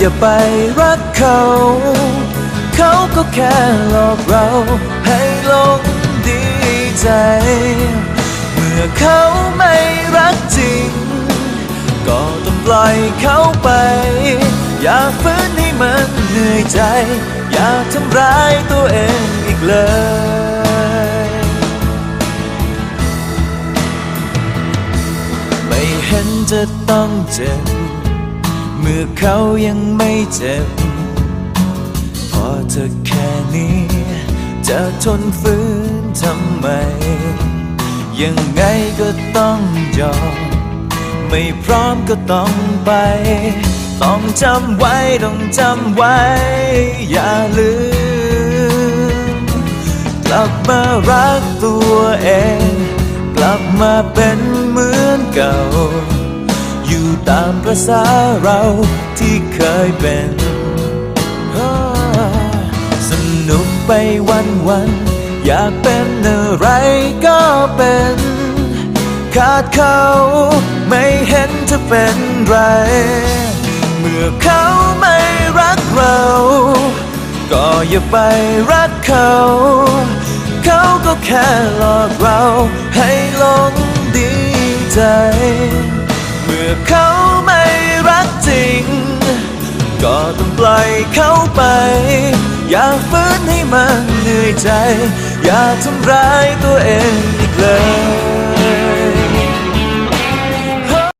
อย่าไปรักเขา เขาก็แค่หลอกเราให้หลงดีใจ เมื่อเขาไม่รักจริง ก็ต้องปล่อยเขาไป อย่าฝืนให้มันเหนื่อยใจ อย่าทำร้ายตัวเองอีกเลยไม่เห็นจะต้องเจ็บ เมื่อเขายังไม่เจ็บ พอเธอแค่นี้ จะทนฝืนทำไม ยังไงก็ต้องยอม ไม่พร้อมก็ต้องไป ต้องจำไว้ ต้องจำไว้ อย่าลืม กลับมารักตัวเอง กลับมาเป็นเหมือนเก่า ตามประษาเราที่เคยเป็น สนุกไปวันวันๆอยากเป็นอะไรก็เป็น ขาดเขาไม่เห็นจะเป็นไร เมื่อเขาไม่รักเรา ก็อย่าไปรักเขา เขาก็แค่หลอกเราให้หลงดีใจ อเขาไม่รักจริง ก็ต้องปล่อยเขาไป อย่าฝืนให้มันเหนื่อยใจ อย่าทำร้ายตัวเองอีกเลย